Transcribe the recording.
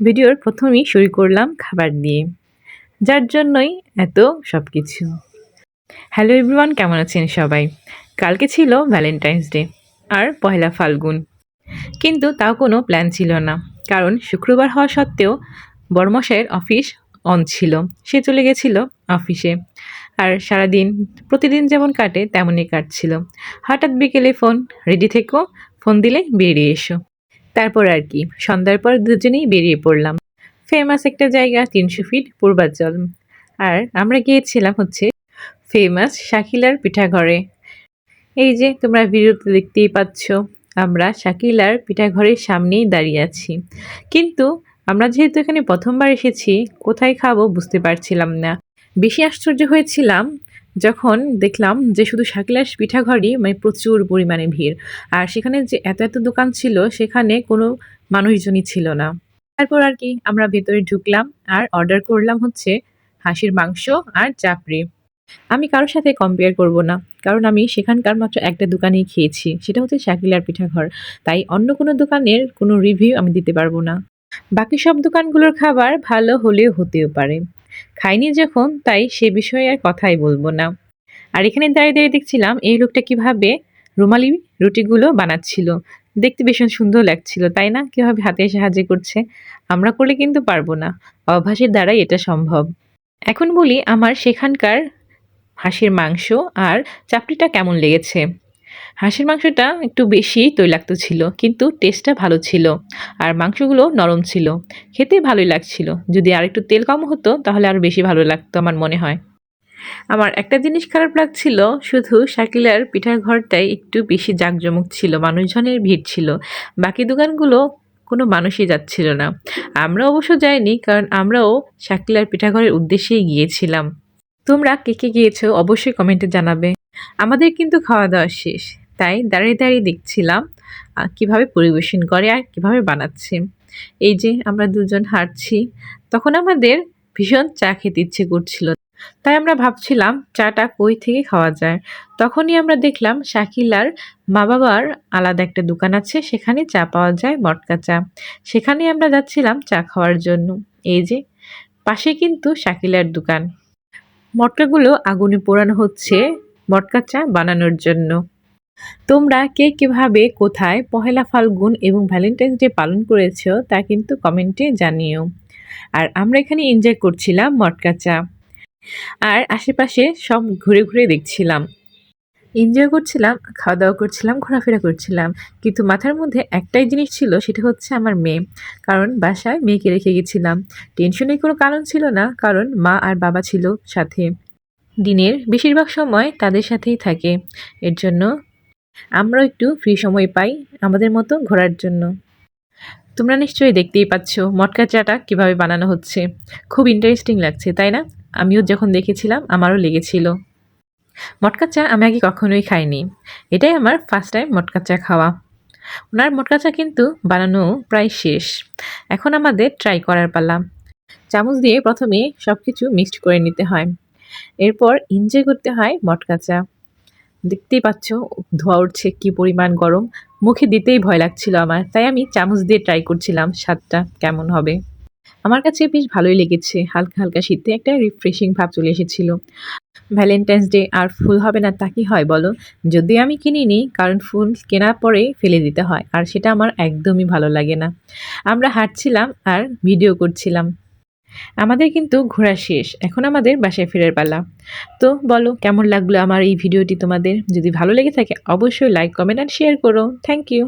ভিডিওর প্রথমেই শুরু করলাম খাবার দিয়ে, যার জন্যই এত সব কিছু হ্যালো এভরিওয়ান কেমন আছেন সবাই? কালকে ছিল ভ্যালেন্টাইন্স ডে আর পহেলা ফাল্গুন। কিন্তু তাও কোনো প্ল্যান ছিল না, কারণ শুক্রবার হওয়া সত্ত্বেও বর্মশাইয়ের অফিস অন ছিল, সে চলে গেছিল অফিসে আর সারাদিন, প্রতিদিন যেমন কাটে, তেমনই কাটছিল। হঠাৎ বিকেলে ফোন রেডি থেকো ফোন দিলে বেরিয়ে এসো। তারপর আর কি, সন্ধ্যার পর দুজনেই বেরিয়ে পড়লাম। ফেমাস একটা জায়গা, তিনশো ফিট পূর্বাচল। আর আমরা গিয়েছিলাম হচ্ছে ফেমাস শাকিলার পিঠাঘরে। এই যে, তোমরা ভিডিওতে দেখতেই পাচ্ছ, আমরা শাকিলার পিঠাঘরের সামনেই দাঁড়িয়ে আছি। কিন্তু আমরা যেহেতু এখানে প্রথমবার এসেছি, কোথায় খাব বুঝতে পারছিলাম না। বেশি আশ্চর্য হয়েছিলাম যখন দেখলাম যে শুধু শাকিলার পিঠাঘরই মানে প্রচুর পরিমাণে ভিড়, আর সেখানে যে এত এত দোকান ছিল, সেখানে কোনো মানুষজনই ছিল না। তারপর আর কি আমরা ভেতরে ঢুকলাম, আর অর্ডার করলাম হচ্ছে হাঁসির মাংস আর চাপড়ি। আমি কারোর সাথে কম্পেয়ার করব না, কারণ আমি সেখানকার মাত্র একটা দোকানেই খেয়েছি, সেটা হচ্ছে শাকিলার পিঠাঘর। তাই অন্য কোনো দোকানের কোনো রিভিউ আমি দিতে পারব না। বাকি সব দোকানগুলোর খাবার ভালো হলেও হতেও পারে। খাইনি যখন, তাই সে বিষয়ে আর কথাই বলব না। আর এখানে দাঁড়িয়ে দাঁড়িয়ে দেখছিলাম, এই লোকটা কীভাবে রুমালি রুটিগুলো বানাচ্ছিল। দেখতে ভীষণ সুন্দর লাগছিল, তাই না? কীভাবে হাতে সাহায্য করছে, আমরা করলে কিন্তু পারব না। অভ্যাসের দ্বারাই এটা সম্ভব। এখন বলি, আমার সেখানকার হাঁসের মাংস আর চাপড়িটা কেমন লেগেছে? হাঁসের মাংসটা একটু বেশি তৈলাক্ত ছিল, কিন্তু টেস্টটা ভালো ছিল আর মাংসগুলো নরম ছিল। খেতে ভালোই লাগছিল। যদি আর একটু তেল কম হতো, তাহলে আরও বেশি ভালো লাগতো আমার মনে হয়। আমার একটা জিনিস খারাপ লাগছিল, শুধু শাকিলার পিঠার ঘরটাই একটু বেশি জাঁকজমক ছিল, মানুষজনের ভিড় ছিল। বাকি দোকানগুলো কোনো মানুষই যাচ্ছিল না। আমরা অবশ্য যাইনি, কারণ আমরাও শাকিলার পিঠাঘরের উদ্দেশ্যেই গিয়েছিলাম। তোমরা কে কে গিয়েছো, অবশ্যই কমেন্টে জানাবে। আমাদের কিন্তু খাওয়া দাওয়া শেষ। তাই দাঁড়িয়ে দাঁড়িয়ে দেখছিলাম কীভাবে পরিবেশন করে আর কীভাবে বানাচ্ছে। এই যে আমরা দুজন হাঁটছি, তখন আমাদের ভীষণ চা খেতে ইচ্ছে করছিল। তাই আমরা ভাবছিলাম চাটা কই থেকে খাওয়া যায়। তখনই আমরা দেখলাম শাকিলার মা বাবার আলাদা একটা দোকান আছে, সেখানে চা পাওয়া যায়, মটকা চা। সেখানে আমরা যাচ্ছিলাম চা খাওয়ার জন্য। এই যে, পাশে কিন্তু শাকিলার দোকান। মটকাগুলো আগুনে পোড়ানো হচ্ছে মটকা চা বানানোর জন্য। তোমরা কে কীভাবে, কোথায় পহেলা ফাল্গুন এবং ভ্যালেন্টাইন্স ডে পালন করেছ তা কিন্তু কমেন্টে জানিও। আর আমরা এখানে এনজয় করছিলাম মটকা চা আর আশেপাশে সব ঘুরে ঘুরে দেখছিলাম। এনজয় করছিলাম খাওয়া দাওয়া করছিলাম, ঘোরাফেরা করছিলাম। কিন্তু মাথার মধ্যে একটাই জিনিস ছিল, সেটা হচ্ছে আমার মেয়ে। কারণ বাসায় মেয়েকে রেখে গেছিলাম। টেনশনের কোনো কারণ ছিল না, কারণ মা আর বাবা ছিল সাথে। দিনের বেশিরভাগ সময় তাদের সাথেই থাকে। এর জন্য আমরাও একটু ফ্রি সময় পাই আমাদের মতো ঘোরার জন্য। তোমরা নিশ্চয়ই দেখতেই পাচ্ছ মটকা চাটা কীভাবে বানানো হচ্ছে। খুব ইন্টারেস্টিং লাগছে, তাই না? আমিও যখন দেখেছিলাম, আমারও লেগেছিল। মটকা চা আমি আগে কখনোই খাইনি। এটাই আমার ফার্স্ট টাইম মটকা চা খাওয়া। ওনার মটকা চা কিন্তু বানানো প্রায় শেষ। এখন আমাদের ট্রাই করার পালা। চামচ দিয়ে প্রথমে সব কিছু মিক্সড করে নিতে হয়। এরপর এনজয় করতে হয় মটকা চা। দেখতেই পাচ্ছ, ধোয়া উঠছে কি পরিমাণ গরম। মুখে দিতেই ভয় লাগছিল আমার, তাই আমি চামচ দিয়ে ট্রাই করছিলাম স্বাদটা কেমন হবে। আমার কাছে বেশ ভালোই লেগেছে, হালকা হালকা শীতে একটা রিফ্রেশিং ভাব চলে এসেছিল। ভ্যালেন্টাইন্স ডে আর ফুল হবে না তা কি হয় বলো? যদি আমি কিনিনি কারণ ফুল কেনার পরে ফেলে দিতে হয়, আর সেটা আমার একদমই ভালো লাগে না। আমরা হাঁটছিলাম আর ভিডিও করছিলাম। আমাদের কিন্তু ঘোরা শেষ। এখন আমাদের বাসায় ফেরার পালা। তো বলো, কেমন লাগল আমার এই ভিডিওটি তোমাদের? যদি ভালো লেগে থাকে, অবশ্যই লাইক কমেন্ট আর শেয়ার করো। Thank you